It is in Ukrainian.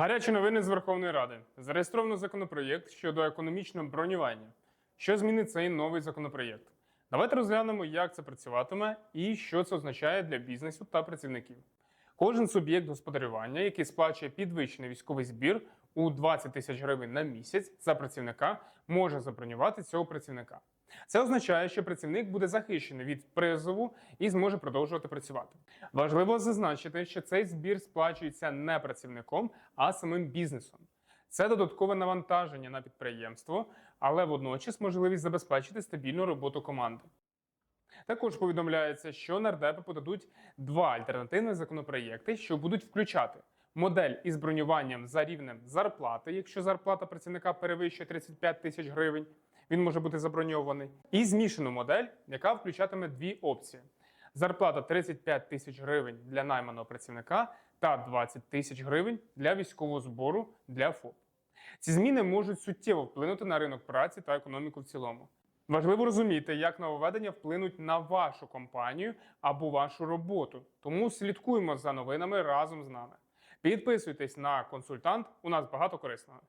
Гарячі новини з Верховної Ради. Зареєстровано законопроєкт щодо економічного бронювання. Що змінить цей новий законопроєкт? Давайте розглянемо, як це працюватиме і що це означає для бізнесу та працівників. Кожен суб'єкт господарювання, який сплачує підвищений військовий збір у 20 тисяч гривень на місяць за працівника, може забронювати цього працівника. Це означає, що працівник буде захищений від призову і зможе продовжувати працювати. Важливо зазначити, що цей збір сплачується не працівником, а самим бізнесом. Це додаткове навантаження на підприємство, але водночас можливість забезпечити стабільну роботу команди. Також повідомляється, що нардепи подадуть два альтернативні законопроєкти, що будуть включати модель із бронюванням за рівнем зарплати, якщо зарплата працівника перевищує 35 тисяч гривень, він може бути заброньований, і змішану модель, яка включатиме дві опції: зарплата 35 тисяч гривень для найманого працівника та 20 тисяч гривень для військового збору для ФОП. Ці зміни можуть суттєво вплинути на ринок праці та економіку в цілому. Важливо розуміти, як нововведення вплинуть на вашу компанію або вашу роботу. Тому слідкуємо за новинами разом з нами. Підписуйтесь на консультант. У нас багато корисного.